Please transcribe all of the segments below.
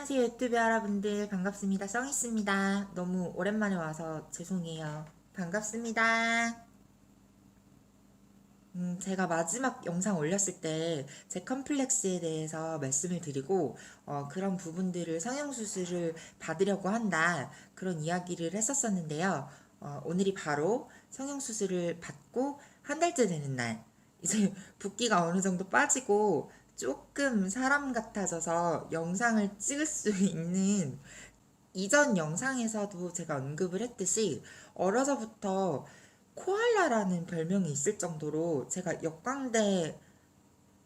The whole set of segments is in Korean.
안녕하세요 유튜브 여러분들. 반갑습니다. 썽있습니다. 너무 오랜만에 와서 죄송해요. 반갑습니다. 음, 제가 마지막 영상 올렸을 때 제 컴플렉스에 대해서 말씀을 드리고 어, 그런 부분들을 성형수술을 받으려고 한다 그런 이야기를 했었었는데요. 어, 오늘이 바로 성형수술을 받고 한 달째 되는 날. 이제 붓기가 어느 정도 빠지고 조금 사람 같아져서 영상을 찍을 수 있는 이전 영상에서도 제가 언급을 했듯이 어려서부터 코알라라는 별명이 있을 정도로 제가 역광대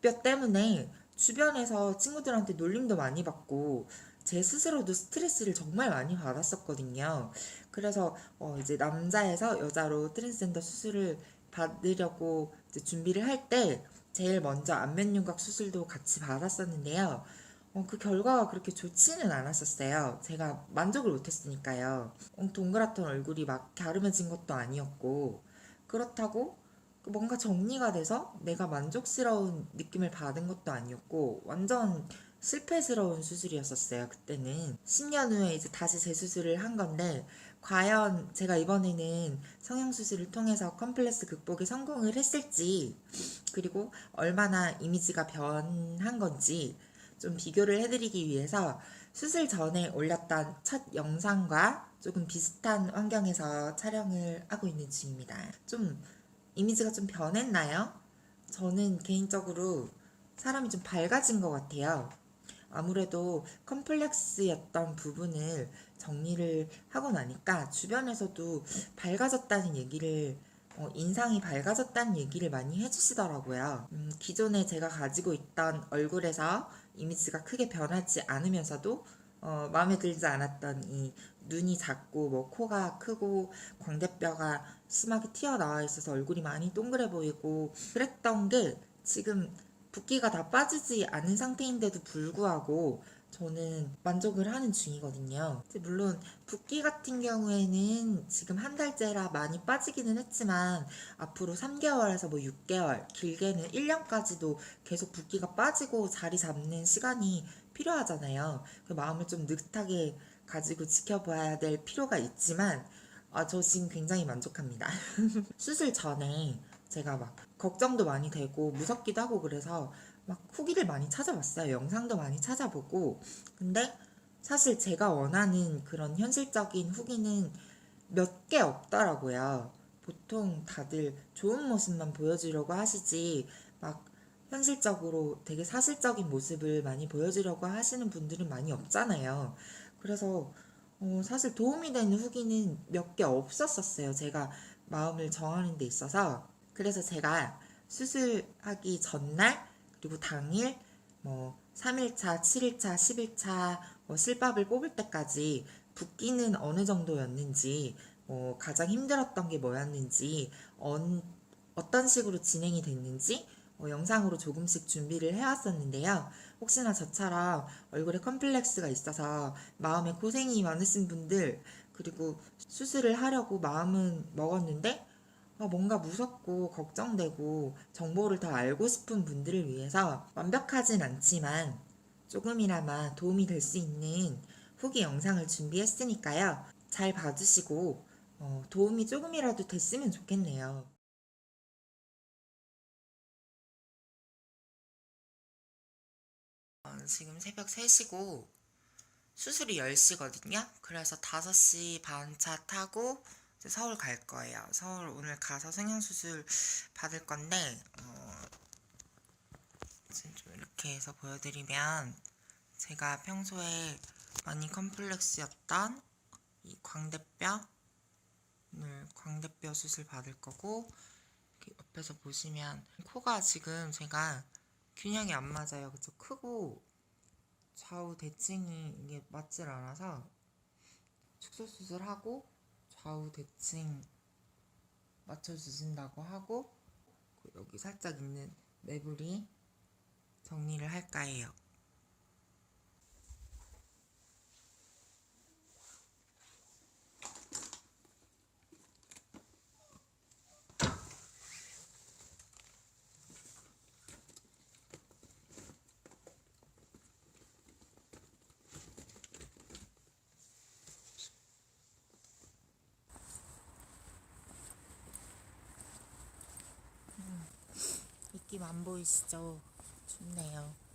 뼈 때문에 주변에서 친구들한테 놀림도 많이 받고 제 스스로도 스트레스를 정말 많이 받았었거든요. 그래서 어 이제 남자에서 여자로 트랜스젠더 수술을 받으려고 준비를 할때 제일 먼저 안면윤곽 수술도 같이 받았었는데요. 어, 그 결과가 그렇게 좋지는 않았었어요. 제가 만족을 못했으니까요. 어, 동그랗던 얼굴이 막 갸름해진 것도 아니었고 그렇다고 뭔가 정리가 돼서 내가 만족스러운 느낌을 받은 것도 아니었고 완전 실패스러운 수술이었었어요. 그때는 10년 후에 이제 다시 재수술을 한 건데 과연 제가 이번에는 성형수술을 통해서 컴플렉스 극복에 성공을 했을지 그리고 얼마나 이미지가 변한 건지 좀 비교를 해드리기 위해서 수술 전에 올렸던 첫 영상과 조금 비슷한 환경에서 촬영을 하고 있는 중입니다. 좀 이미지가 좀 변했나요? 저는 개인적으로 사람이 좀 밝아진 것 같아요. 아무래도 컴플렉스였던 부분을 정리를 하고 나니까 주변에서도 밝아졌다는 얘기를 어, 인상이 밝아졌다는 얘기를 많이 해주시더라고요. 음, 기존에 제가 가지고 있던 얼굴에서 이미지가 크게 변하지 않으면서도 어, 마음에 들지 않았던 이 눈이 작고 뭐 코가 크고 광대뼈가 심하게 튀어나와 있어서 얼굴이 많이 동그래 보이고 그랬던 게 지금 붓기가 다 빠지지 않은 상태인데도 불구하고 저는 만족을 하는 중이거든요. 물론 붓기 같은 경우에는 지금 한 달째라 많이 빠지기는 했지만 앞으로 3개월에서 뭐 6개월, 길게는 1년까지도 계속 붓기가 빠지고 자리 잡는 시간이 필요하잖아요. 그 마음을 좀 느긋하게 가지고 지켜봐야 될 필요가 있지만 아, 저 지금 굉장히 만족합니다. 수술 전에 제가 막 걱정도 많이 되고 무섭기도 하고 그래서 막 후기를 많이 찾아봤어요. 영상도 많이 찾아보고. 근데 사실 제가 원하는 그런 현실적인 후기는 몇 개 없더라고요. 보통 다들 좋은 모습만 보여주려고 하시지, 막 현실적으로 되게 사실적인 모습을 많이 보여주려고 하시는 분들은 많이 없잖아요. 그래서 어, 사실 도움이 되는 후기는 몇 개 없었었어요. 제가 마음을 정하는 데 있어서. 그래서 제가 수술하기 전날 그리고 당일 뭐 3일차, 7일차, 10일차 뭐 실밥을 뽑을 때까지 붓기는 어느 정도였는지 뭐 가장 힘들었던 게 뭐였는지 언, 어떤 식으로 진행이 됐는지 어, 영상으로 조금씩 준비를 해왔었는데요. 혹시나 저처럼 얼굴에 컴플렉스가 있어서 마음에 고생이 많으신 분들 그리고 수술을 하려고 마음은 먹었는데 어, 뭔가 무섭고 걱정되고 정보를 더 알고 싶은 분들을 위해서 완벽하진 않지만 조금이나마 도움이 될 수 있는 후기 영상을 준비했으니까요. 잘 봐주시고 어, 도움이 조금이라도 됐으면 좋겠네요. 어, 지금 새벽 3시고 수술이 10시거든요. 그래서 5시 반 차 타고 서울 갈 거예요. 서울 오늘 가서 성형수술 받을 건데 어, 좀 이렇게 해서 보여드리면 제가 평소에 많이 컴플렉스였던 이 광대뼈 오늘 광대뼈 수술 받을 거고 옆에서 보시면 코가 지금 제가 균형이 안 맞아요. 그쵸? 크고 좌우 대칭이 이게 맞질 않아서 축소 수술하고 좌우 대칭 맞춰주신다고 하고 그 여기 살짝 있는 매부리 정리를 할까 해요. 느낌 안 보이시죠? 좋네요.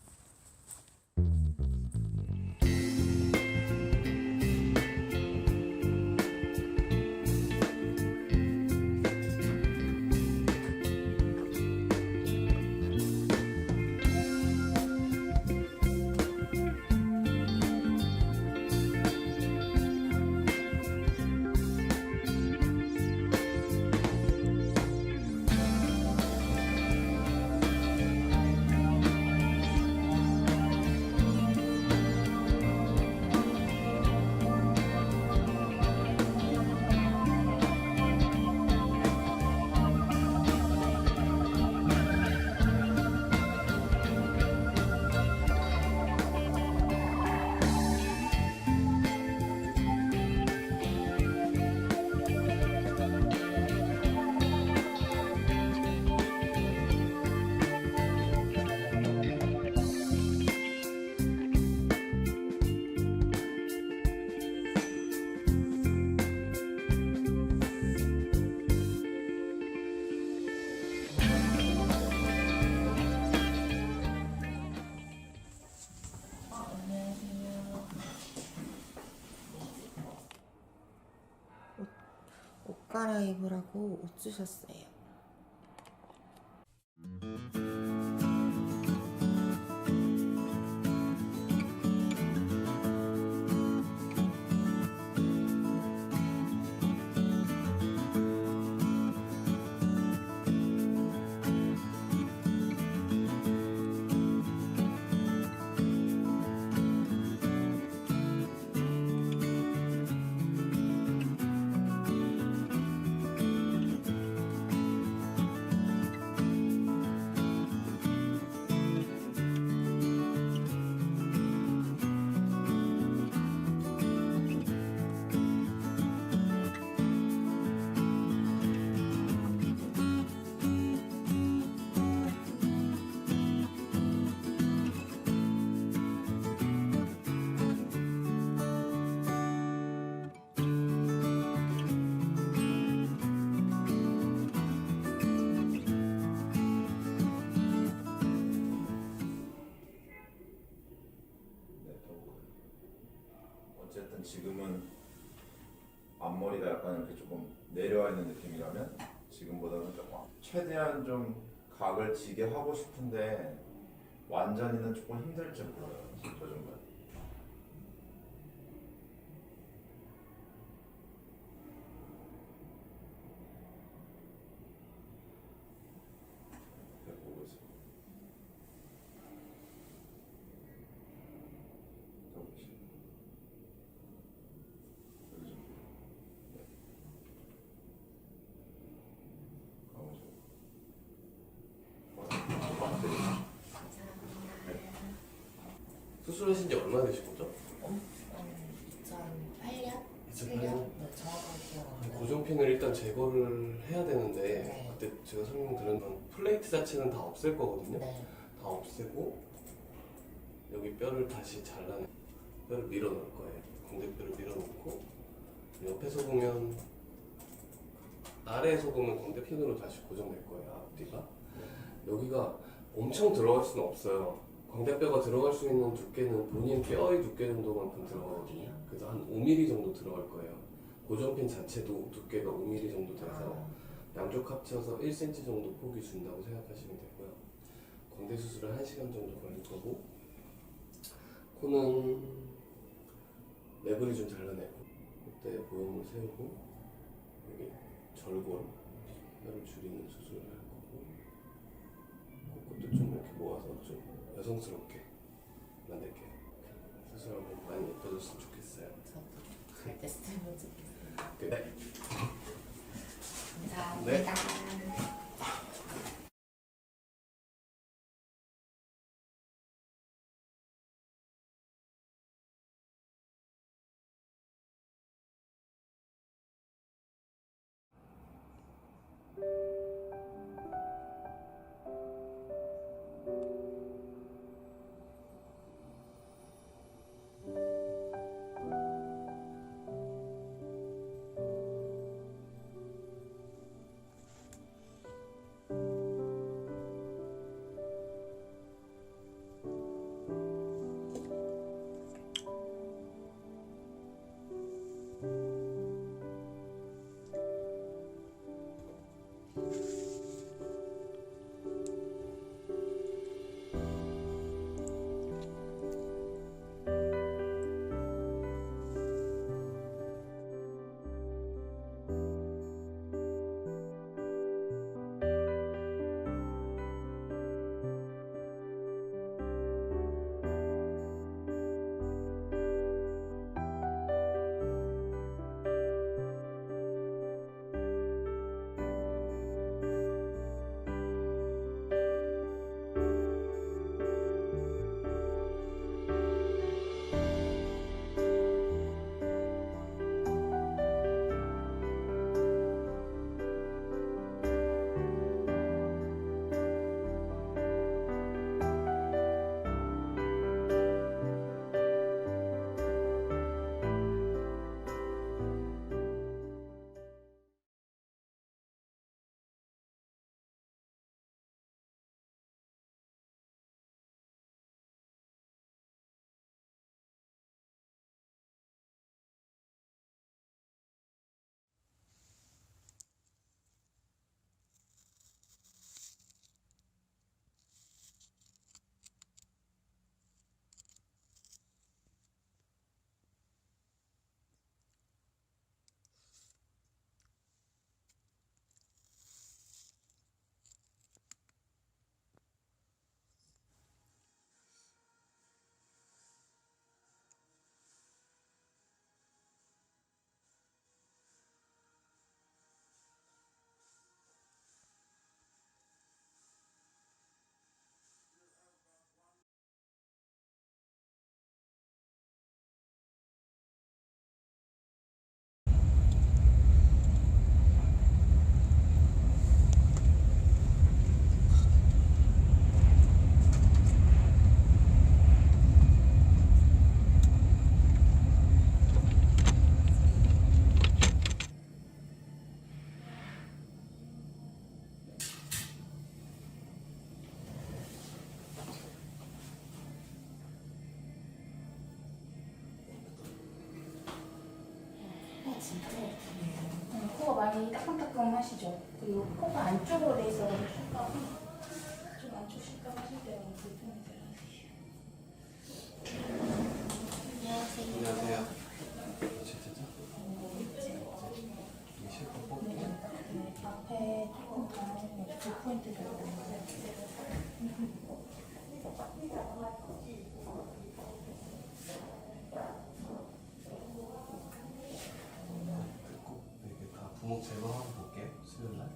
옷 갈아입으라고 옷 주셨어요. 앞머리가 약간 이렇게 조금 내려와 있는 느낌이라면 지금보다는 조금 최대한 좀 각을 지게 하고 싶은데 완전히는 조금 힘들지 몰라요. 저 정도. 보고 있습니다. 더 보시고. 여기 좀. 네. 가보죠. 어, 안 되네. 수술하신 지 얼마나 되신 거죠? 어, 2008년? 2008년? 네, 정확하게 기억. 고정핀을 일단 제거를 해야 되는데 네. 그때 제가 설명드린 건 플레이트 자체는 다 없앨 거거든요. 네. 다 없애고 여기 뼈를 다시 잘라내 뼈를 밀어 넣을 거예요. 광대뼈를 밀어 넣고 옆에서 보면 아래에서 보면 광대핀으로 다시 고정될 거예요. 앞뒤가 여기가 엄청 들어갈 수는 없어요. 광대뼈가 들어갈 수 있는 두께는 본인 뼈의 두께 정도만큼 들어가거든요. 그래서 한 5mm 정도 들어갈 거예요. 고정핀 자체도 두께가 5mm 정도 돼서 양쪽 합쳐서 1cm 정도 폭이 준다고 생각하시면 되고요. 광대 수술은 1시간 정도 걸릴 거고 코는 매부리 좀 잘라내고 그때 보형물 세우고 여기 절골 뼈를 줄이는 수술을 할 거고 그것도 좀 이렇게 모아서 좀 여성스럽게 만들게요. 수술하고 많이 예뻐졌으면 좋겠어요. 저도 갈때 쓰면 좋겠어요. 네. 감사합니다. 음, 많이 따끔따끔 하시죠? 그리고 코가 안쪽으로 돼 실감이 좀 안쪽 실감 하실 때는 불편해요. 안녕하세요. 안녕하세요. 네, 앞에 조금 더 볼 포인트 정도 꼭 이렇게 다 구멍 제거하고 볼게요. 수요일 날.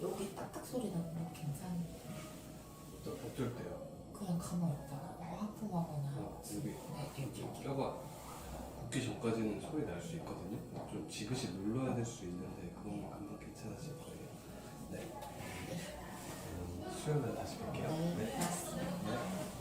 여기 딱딱 소리 나는 거 괜찮아. 또 어쩔 때요. 그냥 가만히 있다가 뭐 하품하거나 어, 여기 네, 여기 뼈가 붓기 전까지는 소리 날 수 있거든요. 좀 지그시 눌러야 될 수 있는데 그건 금방 괜찮아질 거예요. 네. 수요일 날 다시 뵐게요. 네, 네.